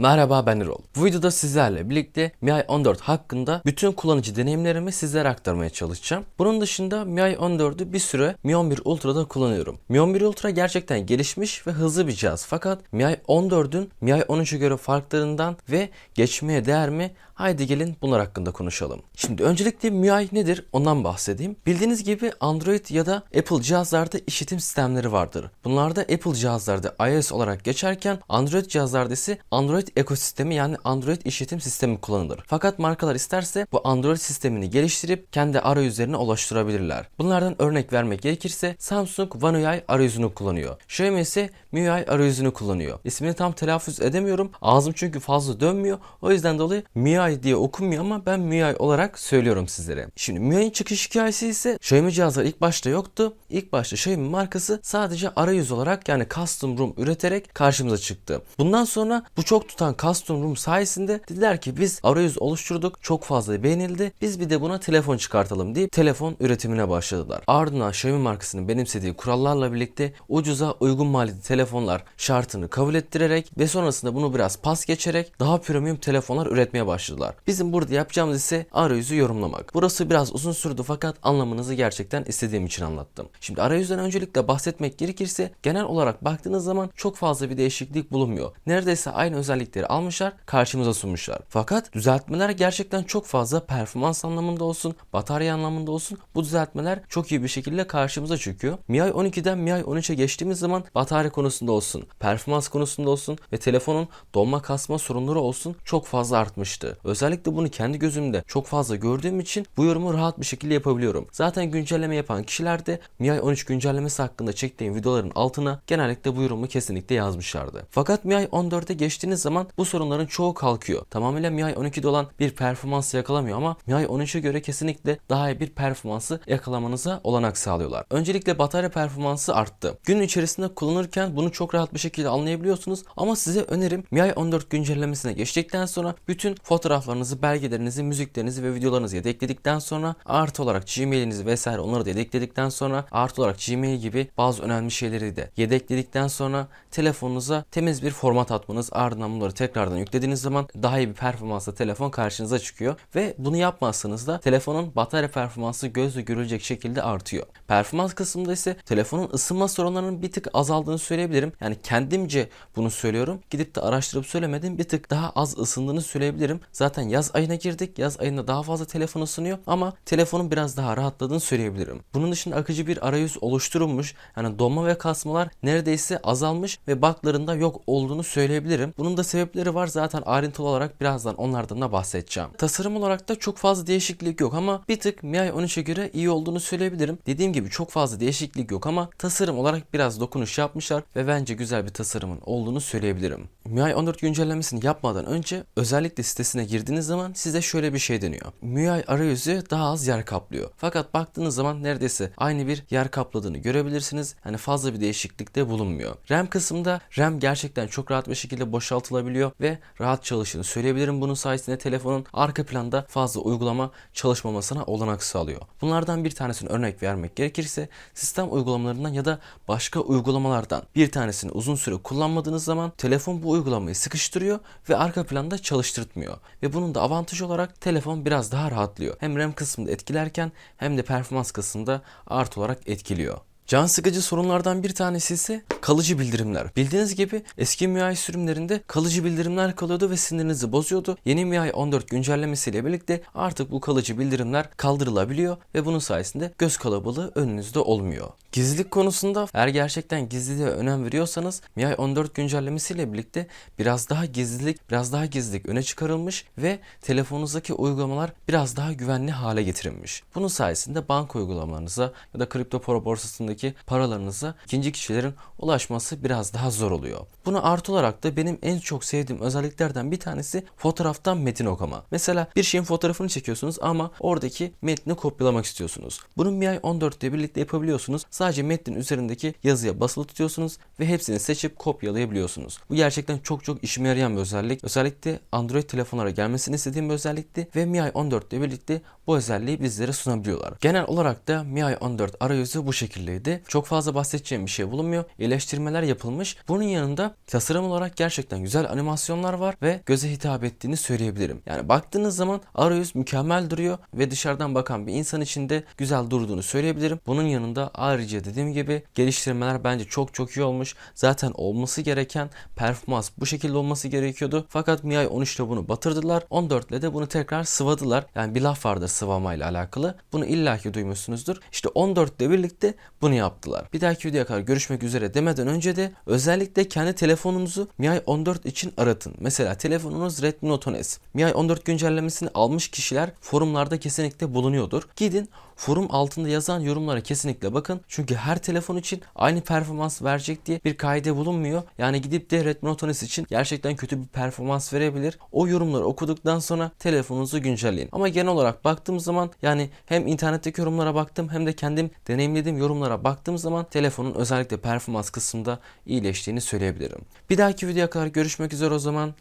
Merhaba ben Erol. Bu videoda sizlerle birlikte MIUI 14 hakkında bütün kullanıcı deneyimlerimi sizlere aktarmaya çalışacağım. Bunun dışında MIUI 14'ü bir süre Mi 11 Ultra'da kullanıyorum. Mi 11 Ultra gerçekten gelişmiş ve hızlı bir cihaz fakat MIUI 14'ün MIUI 13'e göre farklarından ve geçmeye değer mi? Haydi gelin bunlar hakkında konuşalım. Şimdi öncelikle MIUI nedir ondan bahsedeyim. Bildiğiniz gibi Android ya da Apple cihazlarda işitim sistemleri vardır. Bunlarda Apple cihazlarda iOS olarak geçerken Android cihazlarda ise Android ekosistemi yani Android işletim sistemi kullanılır. Fakat markalar isterse bu Android sistemini geliştirip kendi arayüzlerine ulaştırabilirler. Bunlardan örnek vermek gerekirse Samsung One UI arayüzünü kullanıyor. Xiaomi ise MIUI arayüzünü kullanıyor. İsmini tam telaffuz edemiyorum. Ağzım çünkü fazla dönmüyor. O yüzden dolayı MIUI diye okunmuyor ama ben MIUI olarak söylüyorum sizlere. Şimdi MIUI'nin çıkış hikayesi ise Xiaomi cihazlar ilk başta yoktu. İlk başta Xiaomi markası sadece arayüz olarak yani custom room üreterek karşımıza çıktı. Bundan sonra bu çok tutan custom room sayesinde dediler ki biz arayüz oluşturduk çok fazla beğenildi. Biz bir de buna telefon çıkartalım deyip telefon üretimine başladılar. Ardından Xiaomi markasının benimsediği kurallarla birlikte ucuza uygun maliyetli telefonlar şartını kabul ettirerek ve sonrasında bunu biraz pas geçerek daha premium telefonlar üretmeye başladılar. Bizim burada yapacağımız ise arayüzü yorumlamak. Burası biraz uzun sürdü fakat anlamınızı gerçekten istediğim için anlattım. Şimdi arayüzden öncelikle bahsetmek gerekirse genel olarak baktığınız zaman çok fazla bir değişiklik bulunmuyor. Neredeyse aynı özellikleri almışlar, karşımıza sunmuşlar. Fakat düzeltmeler gerçekten çok fazla performans anlamında olsun, batarya anlamında olsun bu düzeltmeler çok iyi bir şekilde karşımıza çıkıyor. MIUI 12'den MIUI 13'e geçtiğimiz zaman batarya konusunda olsun, performans konusunda olsun ve telefonun donma kasma sorunları olsun çok fazla artmıştı. Özellikle bunu kendi gözümde çok fazla gördüğüm için bu yorumu rahat bir şekilde yapabiliyorum. Zaten güncelleme yapan kişiler de MIUI 13 güncellemesi hakkında çektiğim videoların altına genellikle bu yorumu kesinlikle yazmışlardı. Fakat MIUI 14'e geçtiğiniz zaman bu sorunların çoğu kalkıyor. Tamamıyla MIUI 12'de olan bir performans yakalamıyor ama MIUI 13'e göre kesinlikle daha iyi bir performansı yakalamanıza olanak sağlıyorlar. Öncelikle batarya performansı arttı. Gün içerisinde kullanırken bunu çok rahat bir şekilde anlayabiliyorsunuz ama size önerim MIUI 14 güncellemesine geçtikten sonra bütün fotoğraflarınızı, belgelerinizi, müziklerinizi ve videolarınızı yedekledikten sonra artı olarak Gmail'inizi vesaire onları da yedekledikten sonra artı olarak Gmail gibi bazı önemli şeyleri de yedekledikten sonra telefonunuza temiz bir format atmanız ardından bunları tekrardan yüklediğiniz zaman daha iyi bir performansla telefon karşınıza çıkıyor ve bunu yapmazsanız da telefonun batarya performansı gözle görülecek şekilde artıyor. Performans kısmında ise telefonun ısınma sorunlarının bir tık azaldığını söyleyebilirim. Yani kendimce bunu söylüyorum. Gidip de araştırıp söylemedim. Bir tık daha az ısındığını söyleyebilirim. Zaten yaz ayına girdik. Yaz ayında daha fazla telefon ısınıyor ama telefonun biraz daha rahatladığını söyleyebilirim. Bunun dışında akıcı bir arayüz oluşturulmuş. Yani donma ve kasmalar neredeyse azalmış ve buglarında yok olduğunu söyleyebilirim. Bunun da sebepleri var zaten ayrıntılı olarak birazdan onlardan da bahsedeceğim. Tasarım olarak da çok fazla değişiklik yok ama bir tık MIUI 13'e göre iyi olduğunu söyleyebilirim. Dediğim gibi çok fazla değişiklik yok ama tasarım olarak biraz dokunuş yapmışlar ve bence güzel bir tasarımın olduğunu söyleyebilirim. MIUI 14 güncellemesini yapmadan önce özellikle sitesine girdiğiniz zaman size şöyle bir şey deniyor. MIUI arayüzü daha az yer kaplıyor. Fakat baktığınız zaman neredeyse aynı bir yer kapladığını görebilirsiniz. Hani fazla bir değişiklik de bulunmuyor. RAM kısmında RAM gerçekten çok rahat bir şekilde boşaltılabiliyor ve rahat çalıştığını söyleyebilirim. Bunun sayesinde telefonun arka planda fazla uygulama çalışmamasına olanak sağlıyor. Bunlardan bir tanesini örnek vermek gerekirse sistem uygulamalarından ya da başka uygulamalardan bir tanesini uzun süre kullanmadığınız zaman telefon bu uygulamayı sıkıştırıyor ve arka planda çalıştırtmıyor. Ve bunun da avantajı olarak telefon biraz daha rahatlıyor. Hem RAM kısmında etkilerken hem de performans kısmında artı olarak etkiliyor. Can sıkıcı sorunlardan bir tanesi ise kalıcı bildirimler. Bildiğiniz gibi eski MIUI sürümlerinde kalıcı bildirimler kalıyordu ve sinirinizi bozuyordu. Yeni MIUI 14 güncellemesiyle birlikte artık bu kalıcı bildirimler kaldırılabiliyor ve bunun sayesinde göz kalabalığı önünüzde olmuyor. Gizlilik konusunda eğer gerçekten gizliliğe önem veriyorsanız MIUI 14 güncellemesiyle birlikte biraz daha gizlilik, biraz daha gizlilik öne çıkarılmış ve telefonunuzdaki uygulamalar biraz daha güvenli hale getirilmiş. Bunun sayesinde banka uygulamalarınıza ya da kripto para borsasındaki paralarınıza ikinci kişilerin ulaşması biraz daha zor oluyor. Buna artı olarak da benim en çok sevdiğim özelliklerden bir tanesi fotoğraftan metin okuma. Mesela bir şeyin fotoğrafını çekiyorsunuz ama oradaki metni kopyalamak istiyorsunuz. Bunu MIUI 14 ile birlikte yapabiliyorsunuz. Sadece metnin üzerindeki yazıya basılı tutuyorsunuz ve hepsini seçip kopyalayabiliyorsunuz. Bu gerçekten çok çok işime yarayan bir özellik. Özellikle Android telefonlara gelmesini istediğim bir özellikti ve MIUI 14 ile birlikte bu özelliği bizlere sunabiliyorlar. Genel olarak da MIUI 14 arayüzü bu şekildeydi. İçinde çok fazla bahsedeceğim bir şey bulunmuyor. İyileştirmeler yapılmış. Bunun yanında tasarım olarak gerçekten güzel animasyonlar var ve göze hitap ettiğini söyleyebilirim. Yani baktığınız zaman arayüz mükemmel duruyor ve dışarıdan bakan bir insan için de güzel durduğunu söyleyebilirim. Bunun yanında ayrıca dediğim gibi geliştirmeler bence çok çok iyi olmuş. Zaten olması gereken performans bu şekilde olması gerekiyordu. Fakat MIUI 13 ile bunu batırdılar. 14 ile de bunu tekrar sıvadılar. Yani bir laf vardır sıvamayla alakalı. Bunu illaki duymuşsunuzdur. İşte 14 ile birlikte bunu yaptılar. Bir dahaki videoya kadar görüşmek üzere demeden önce de özellikle kendi telefonunuzu MIUI 14 için aratın. Mesela telefonunuz Redmi Note 10 S. MIUI 14 güncellemesini almış kişiler forumlarda kesinlikle bulunuyordur. Gidin forum altında yazan yorumlara kesinlikle bakın. Çünkü her telefon için aynı performans verecek diye bir kaide bulunmuyor. Yani gidip de Redmi Note 10 S için gerçekten kötü bir performans verebilir. O yorumları okuduktan sonra telefonunuzu güncelleyin. Ama genel olarak baktığım zaman yani hem internetteki yorumlara baktım hem de kendim deneyimlediğim yorumlara baktığım zaman telefonun özellikle performans kısmında iyileştiğini söyleyebilirim. Bir dahaki videoya kadar görüşmek üzere o zaman.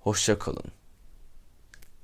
Hoşça kalın.